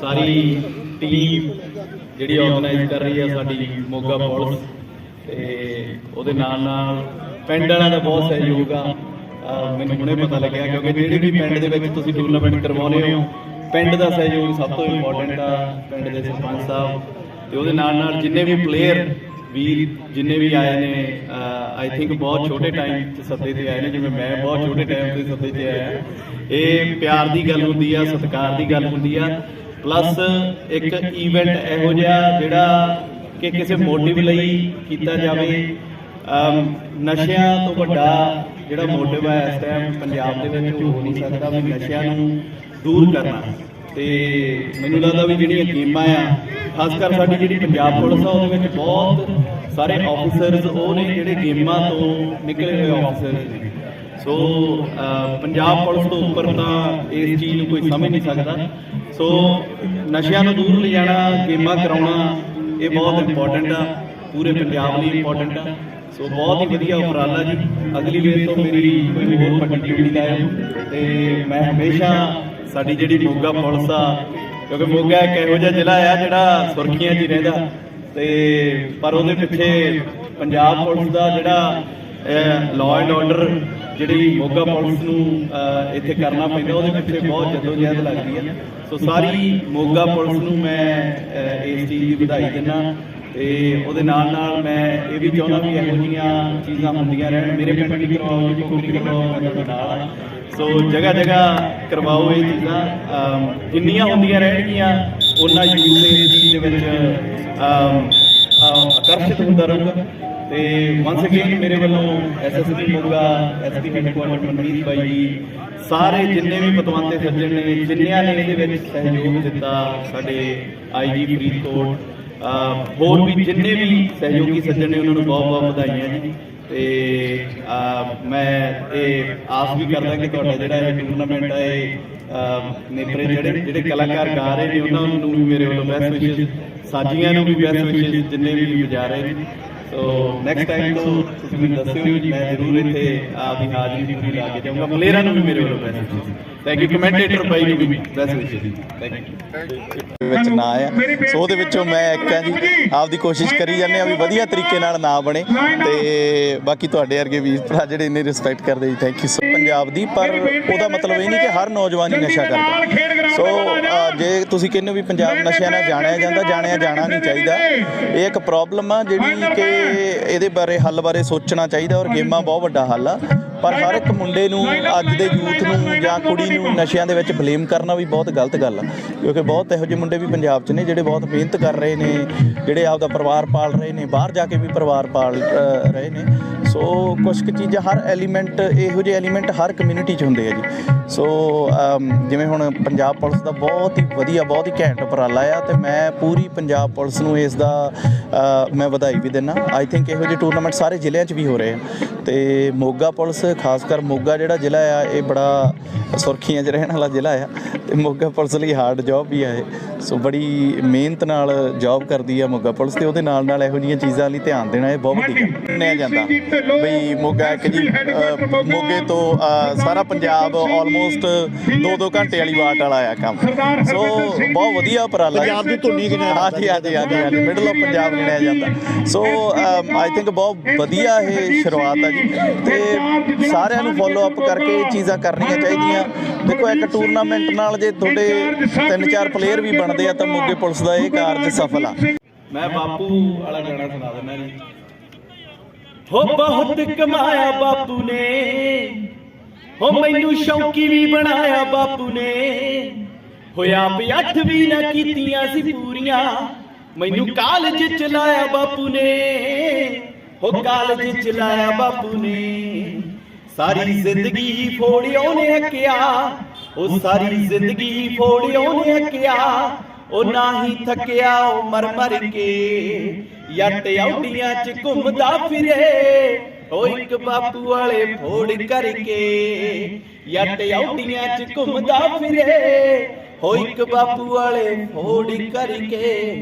ਸਾਰੀ team ਜਿਹੜੀ organise ਕਰ ਰਹੀ ਹੈ ਸਾਡੀ ਮੋਗਾ ਪੁਲਿਸ ਤੇ ਉਹਦੇ ਨਾਲ ਨਾਲ ਪਿੰਡ ਵਾਲਿਆਂ ਦਾ ਬਹੁਤ ਸਹਿਯੋਗ ਆ। ਮੈਨੂੰ ਹੁਣੇ ਪਤਾ ਲੱਗਿਆ ਕਿਉਂਕਿ ਜਿਹੜੇ ਵੀ ਪਿੰਡ ਦੇ ਵਿੱਚ ਤੁਸੀਂ ਟੂਰਨਾਮੈਂਟ ਕਰਵਾਉਂਦੇ ਹੋ, ਪਿੰਡ ਦਾ ਸਹਿਯੋਗ ਸਭ ਤੋਂ ਇੰਪੋਰਟੈਂਟ ਆ, ਪਿੰਡ ਦੇ ਸਰਪੰਚ ਸਾਹਿਬ ਤੇ ਉਹਦੇ ਨਾਲ ਨਾਲ ਜਿੰਨੇ ਵੀ ਪਲੇਅਰ ਵੀਰ ਜਿੰਨੇ ਵੀ ਆਏ ਨੇ ਆਈ ਥਿੰਕ ਬਹੁਤ ਛੋਟੇ ਟਾਈਮ 'ਚ ਸੱਦੇ ਤੇ ਆਏ ਨੇ ਜਿਵੇਂ ਮੈਂ ਬਹੁਤ ਛੋਟੇ ਟਾਈਮ ਤੇ ਸੱਦੇ 'ਤੇ ਆਇਆ। ਇਹ ਪਿਆਰ ਦੀ ਗੱਲ ਹੁੰਦੀ ਆ ਸਤਿਕਾਰ ਦੀ ਗੱਲ ਹੁੰਦੀ ਆ। ਪਲੱਸ ਇੱਕ ਇਵੈਂਟ ਇਹੋ ਜਿਹਾ ਜਿਹੜਾ ਕਿ ਕਿਸੇ ਮੋਟਿਵ ਲਈ ਕੀਤਾ ਜਾਵੇ। ਨਸ਼ਿਆਂ ਤੋਂ ਵੱਡਾ ਜਿਹੜਾ ਮੋਟਿਵ ਹੈ ਇਸ ਟਾਈਮ ਪੰਜਾਬ ਦੇ ਵਿੱਚ ਹੋ ਨਹੀਂ ਸਕਦਾ ਵੀ ਨਸ਼ਿਆਂ ਨੂੰ ਦੂਰ ਕਰਨਾ। ਤੇ ਮੈਨੂੰ ਲੱਗਦਾ ਵੀ ਜਿਹੜੀਆਂ ਗੇਮਾਂ ਆ ਖਾਸ ਕਰ ਸਾਡੀ ਜਿਹੜੀ ਪੰਜਾਬ ਪੁਲਿਸ ਆ ਉਹਦੇ ਵਿੱਚ ਬਹੁਤ ਸਾਰੇ ਆਫੀਸਰਸ ਉਹ ਨੇ ਜਿਹੜੇ ਗੇਮਾਂ ਤੋਂ ਨਿਕਲੇ ਹੋਏ ਆਫੀਸਰਸ ਨੇ। ਸੋ ਪੰਜਾਬ ਪੁਲਿਸ ਤੋਂ ਉੱਪਰ ਤਾਂ ਇਸ ਚੀਜ਼ ਨੂੰ ਕੋਈ ਸਮਝ ਨਹੀਂ ਸਕਦਾ। ਸੋ ਨਸ਼ਿਆਂ ਨੂੰ ਦੂਰ ਲਿਜਾਣਾ ਗੇਮਾਂ ਕਰਾਉਣਾ ਇਹ ਬਹੁਤ ਇੰਪੋਰਟੈਂਟ ਆ। ਪੂਰੇ ਪੰਜਾਬ ਲਈ ਇੰਪੋਰਟੈਂਟ ਆ। ਸੋ ਬਹੁਤ ਹੀ ਵਧੀਆ ਉਪਰਾਲਾ ਜੀ। ਅਗਲੀ ਵੇਰ ਤੋਂ ਮੇਰੀ ਕੋਈ ਹੋਰ ਡਿਊਟੀ ਲਾਇਓ ਤੇ ਮੈਂ ਹਮੇਸ਼ਾ ਸਾਡੀ ਜਿਹੜੀ ਮੋਗਾ ਪੁਲਿਸ ਆ ਕਿਉਂਕਿ ਮੋਗਾ ਇੱਕ ਇਹੋ ਜਿਹਾ ਜ਼ਿਲ੍ਹਾ ਆ ਜਿਹੜਾ ਸੁਰਖੀਆਂ 'ਚ ਰਹਿੰਦਾ। ਤੇ ਪਰ ਉਹਦੇ ਪਿੱਛੇ ਪੰਜਾਬ ਪੁਲਿਸ ਦਾ ਜਿਹੜਾ ਲਾਅ ਐਂਡ ਆਰਡਰ ਜਿਹੜੀ ਮੋਗਾ ਪੁਲਿਸ ਨੂੰ ਇੱਥੇ ਕਰਨਾ ਪੈਂਦਾ ਉਹਦੇ ਪਿੱਛੇ ਬਹੁਤ ਜਦੋਜਹਿਦ ਲੱਗਦੀ ਹੈ। ਸੋ ਸਾਰੀ ਮੋਗਾ ਪੁਲਿਸ ਨੂੰ ਮੈਂ ਇਸ ਚੀਜ਼ ਦੀ ਵਧਾਈ ਦਿੰਦਾ। ਤੇ ਉਹਦੇ ਨਾਲ ਨਾਲ ਮੈਂ ਇਹ ਵੀ ਚਾਹੁੰਦਾ ਵੀ ਇਹੋ ਜਿਹੀਆਂ ਚੀਜ਼ਾਂ ਹੁੰਦੀਆਂ ਰਹਿਣ। ਮੇਰੇ ਪਿੰਡ ਵੀ ਕਰਵਾਓ ਜੀ ਕੋਈ ਕਰਵਾਓ ਮੈਂ ਤੁਹਾਡੇ ਨਾਲ। ਸੋ ਜਗ੍ਹਾ ਜਗ੍ਹਾ ਕਰਵਾਓ ਇਹ ਚੀਜ਼ਾਂ। ਜਿੰਨੀਆਂ ਹੁੰਦੀਆਂ ਰਹਿਣਗੀਆਂ ਉਹਨਾਂ ਚੀਜ਼ ਦੇ ਵਿੱਚ ਆਕਰਸ਼ਿਤ ਹੁੰਦਾ ਰਹੂਗਾ। ਤੇ ਵਾਂਸ ਅਗੇਨ ਮੇਰੇ ਵੱਲੋਂ SSP Moga SP headquarter Manmeet ji ਸਾਰੇ ਜਿੰਨੇ ਵੀ ਪਤਵੰਤੇ ਸੱਜਣ ਨੇ ਜਿੰਨਿਆਂ ਨੇ ਇਹਦੇ ਵਿੱਚ ਸਹਿਯੋਗ ਦਿੱਤਾ ਸਾਡੇ ਆਈਜੀ ਫਰੀਦਕੋਟ ਹੋਰ ਵੀ ਜਿੰਨੇ ਵੀ ਸਹਿਯੋਗੀ ਸੱਜਣ ਨੇ ਉਹਨਾਂ ਨੂੰ ਬਹੁਤ ਬਹੁਤ ਵਧਾਈਆਂ ਜੀ। ਤੇ ਮੈਂ ਇਹ ਆਸ ਵੀ ਕਰਦਾ ਕਿ ਤੁਹਾਡਾ ਜਿਹੜਾ ਇਹ ਟੂਰਨਾਮੈਂਟ ਹੈ ਇਹ ਨੇਪਰੇ ਜਿਹੜੇ ਜਿਹੜੇ ਕਲਾਕਾਰ ਗਾ ਰਹੇ ਨੇ, ਉਹਨਾਂ ਨੂੰ ਵੀ ਮੇਰੇ ਵੱਲੋਂ ਬੈਸਟ ਵਿਸ਼ੇਸ ਸਾਜੀਆਂ ਨੂੰ ਵੀ ਬੈਸਟ ਵਿਸ਼ੇਸ ਜਿੰਨੇ ਵੀ ਵਜਾ ਰਹੇ ਨੇ। ਸੋ ਨੈਕਸਟ ਟਾਈਮ ਤੋਂ ਤੁਸੀਂ ਮੈਨੂੰ ਦੱਸਿਓ ਜੀ ਮੈਂ ਜ਼ਰੂਰ ਇੱਥੇ ਆਪਦੀ ਹਾਜ਼ਰੀ ਪੂਰੀ ਲਾ ਕੇ ਜਾਊਂਗਾ ਪਲੇਅਰਾਂ ਨੂੰ ਵੀ ਮੇਰੇ ਵੱਲੋਂ ਬੈਸਟ ਵਿਸ਼ੇਸ ਥੈਂਕ ਯੂ ਕਮੈਂਟੇਟਰ ਬਾਈ ਨੂੰ ਵੀ ਬੈਸਟ ਵਿਸ਼ੇਸ ਥੈਂਕ ਯੂ ਵਿੱਚ ਨਾ ਆ ਸੋ ਉਹਦੇ ਵਿੱਚੋਂ ਮੈਂ ਇੱਕ ਆ ਜੀ ਆਪਦੀ ਕੋਸ਼ਿਸ਼ ਕਰੀ ਜਾਂਦੇ ਆ ਵੀ ਵਧੀਆ ਤਰੀਕੇ ਨਾਲ ਨਾ ਬਣੇ ਤੇ ਬਾਕੀ ਤੁਹਾਡੇ ਵਰਗੇ ਵੀਰ ਭਰਾ ਜਿਹੜੇ ਇੰਨੇ ਰਿਸਪੈਕਟ ਕਰਦੇ ਜੀ ਥੈਂਕ ਯੂ ਸੋ ਪੰਜਾਬ ਦੀ ਪਰ ਉਹਦਾ ਮਤਲਬ ਇਹ ਨਹੀਂ ਕਿ ਹਰ ਨੌਜਵਾਨ ਹੀ ਨਸ਼ਾ ਕਰਦਾ ਤੁਸੀਂ ਕਹਿੰਦੇ ਹੋ ਵੀ ਪੰਜਾਬ ਨਸ਼ਿਆਂ ਨਾਲ ਜਾਣਿਆ ਜਾਂਦਾ ਜਾਣਿਆ ਜਾਣਾ ਨਹੀਂ ਚਾਹੀਦਾ। ਇਹ ਇੱਕ ਪ੍ਰੋਬਲਮ ਆ ਜਿਹੜੀ ਕਿ ਇਹਦੇ ਬਾਰੇ ਹੱਲ ਬਾਰੇ ਸੋਚਣਾ ਚਾਹੀਦਾ ਔਰ ਗੇਮਾਂ ਬਹੁਤ ਵੱਡਾ ਹੱਲ ਆ। ਪਰ ਹਰ ਇੱਕ ਮੁੰਡੇ ਨੂੰ ਅੱਜ ਦੇ ਯੂਥ ਨੂੰ ਜਾਂ ਕੁੜੀ ਨੂੰ ਨਸ਼ਿਆਂ ਦੇ ਵਿੱਚ ਬਲੇਮ ਕਰਨਾ ਵੀ ਬਹੁਤ ਗਲਤ ਗੱਲ ਆ। ਕਿਉਂਕਿ ਬਹੁਤ ਇਹੋ ਜਿਹੇ ਮੁੰਡੇ ਵੀ ਪੰਜਾਬ 'ਚ ਨੇ ਜਿਹੜੇ ਬਹੁਤ ਮਿਹਨਤ ਕਰ ਰਹੇ ਨੇ ਜਿਹੜੇ ਆਪਦਾ ਪਰਿਵਾਰ ਪਾਲ ਰਹੇ ਨੇ ਬਾਹਰ ਜਾ ਕੇ ਵੀ ਪਰਿਵਾਰ ਪਾਲ ਰਹੇ ਨੇ। ਸੋ ਕੁਝ ਕੁ ਚੀਜ਼ਾਂ ਹਰ ਐਲੀਮੈਂਟ ਇਹੋ ਜਿਹੇ ਐਲੀਮੈਂਟ ਹਰ ਕਮਿਊਨਿਟੀ 'ਚ ਹੁੰਦੇ ਆ ਜੀ। ਸੋ ਅਮ, ਜਿਵੇਂ ਹੁਣ ਪੰਜਾਬ ਪੁਲਿਸ ਦਾ ਬਹੁਤ ਹੀ ਵਧੀਆ ਬਹੁਤ ਹੀ ਘੈਂਟ ਉਪਰਾਲਾ ਆ ਤੇ ਮੈਂ ਪੂਰੀ ਪੰਜਾਬ ਪੁਲਿਸ ਨੂੰ ਇਸ ਦਾ ਮੈਂ ਵਧਾਈ ਵੀ ਦਿੰਦਾ ਆਈ ਥਿੰਕ ਇਹੋ ਜਿਹੇ ਟੂਰਨਾਮੈਂਟ ਸਾਰੇ ਜ਼ਿਲ੍ਹਿਆਂ 'ਚ ਵੀ ਹੋ ਰਹੇ ਆ। ਤੇ ਮੋਗਾ ਪੁਲਿਸ ਖਾਸ ਕਰ ਮੋਗਾ ਜਿਹੜਾ ਜ਼ਿਲ੍ਹਾ ਆ ਇਹ ਬੜਾ ਸੁਰਖੀਆਂ 'ਚ ਰਹਿਣ ਵਾਲਾ ਜ਼ਿਲ੍ਹਾ ਆ। ਤੇ ਮੋਗਾ ਪੁਲਿਸ ਲਈ ਹਾਰਡ ਜੌਬ ਵੀ ਆ ਇਹ। ਸੋ ਬੜੀ ਮਿਹਨਤ ਨਾਲ ਜੌਬ ਕਰਦੀ ਆ ਮੋਗਾ ਪੁਲਿਸ ਤੇ ਉਹਦੇ ਨਾਲ ਨਾਲ ਇਹੋ ਜਿਹੀਆਂ ਚੀਜ਼ਾਂ ਲਈ ਧਿਆਨ ਦੇਣਾ ਇਹ ਬਹੁਤ ਗੱਲ ਮੰਨਿਆ ਜਾਂਦਾ। ਬਈ ਮੋਗਾ ਇੱਕ ਜੀ ਮੋਗੇ ਤੋਂ ਸਾਰਾ ਪੰਜਾਬ ਆਲਮੋਸਟ 2-2 ਘੰਟੇ ਵਾਲੀ ਵਾਟ ਵਾਲਾ ਆ ਕੰਮ। ਸੋ ਬਹੁਤ ਵਧੀਆ ਉਪਰਾਲਾ। ਪੰਜਾਬ ਦੀ ਧੁੰਨੀ ਗਿਣਿਆ ਹਾਂਜੀ ਹਾਂਜੀ ਹਾਂਜੀ ਹਾਂਜੀ ਮਿਡਲ ਆਫ ਪੰਜਾਬ ਗਿਣਿਆ ਜਾਂਦਾ। ਸੋ ਆਈ ਥਿੰਕ ਬਹੁਤ ਵਧੀਆ ਇਹ ਸ਼ੁਰੂਆਤ ਆ ਜੀ। ਤੇ ਸਾਰਿਆਂ ਨੂੰ ਫੋਲੋ ਅਪ ਕਰਕੇ ਇਹ ਚੀਜ਼ਾਂ ਕਰਨੀਆਂ ਚਾਹੀਦੀਆਂ। ਦੇਖੋ ਇੱਕ ਟੂਰਨਾਮੈਂਟ ਨਾਲ ਜੇ ਤੁਹਾਡੇ ਤਿੰਨ ਚਾਰ ਪਲੇਅਰ ਵੀ ਬਣਦੇ ਆ ਤਾਂ ਮੋਗੇ ਪੁਲਿਸ ਦਾ ਇਹ ਕਾਰਜ ਸਫਲ ਆ। ਮੈਂ ਬਾਪੂ ਵਾਲਾ ਗਾਣਾ ਸੁਣਾ ਦਿੰਦਾ ਜੀ। ਹੋ ਬਹੁਤ ਕਮਾਇਆ ਬਾਪੂ ਨੇ। ਹੋ ਮੈਨੂੰ ਸ਼ੌਂਕੀ ਵੀ ਬਣਾਇਆ ਬਾਪੂ ਨੇ। ਹੋਇਆ ਵੀ ਅੱਠ ਵੀ ਨਾ ਕੀਤੀਆਂ ਸੀ ਪੂਰੀਆਂ। ਮੈਨੂੰ ਕਾਲਜ ਚ ਬਾਪੂ ਨੇ। ਹੋ ਕਾਲਜ ਚਲਾਇਆ ਬਾਪੂ ਨੇ। ਸਾਰੀ ਜ਼ਿੰਦਗੀ ਫੋੜਿਓ ਨੇ ਹੱਕਿਆ ਉਹ ਸਾਰੀ ਜ਼ਿੰਦਗੀ ਫੋੜਿਓ ਨੇ ਹੱਕਿਆ ਉਹ ਨਾ ਹੀ ਥੱਕਿਆ, ਉਹ ਮਰ ਮਰ ਕੇ। ਯੱਟ ਆਉਡੀਆਂ ਚ ਘੁੰਮਦਾ ਫਿਰੇ। ਉਹ ਇੱਕ ਬਾਪੂ ਵਾਲੇ ਫੋੜ ਕਰਕੇ ਯੱਟ ਆਉਡੀਆਂ ਚ ਘੁੰਮਦਾ ਫਿਰੇ। ਹੋ ਇੱਕ ਬਾਪੂ ਵਾਲੇ ਫੋੜ ਕਰਕੇ।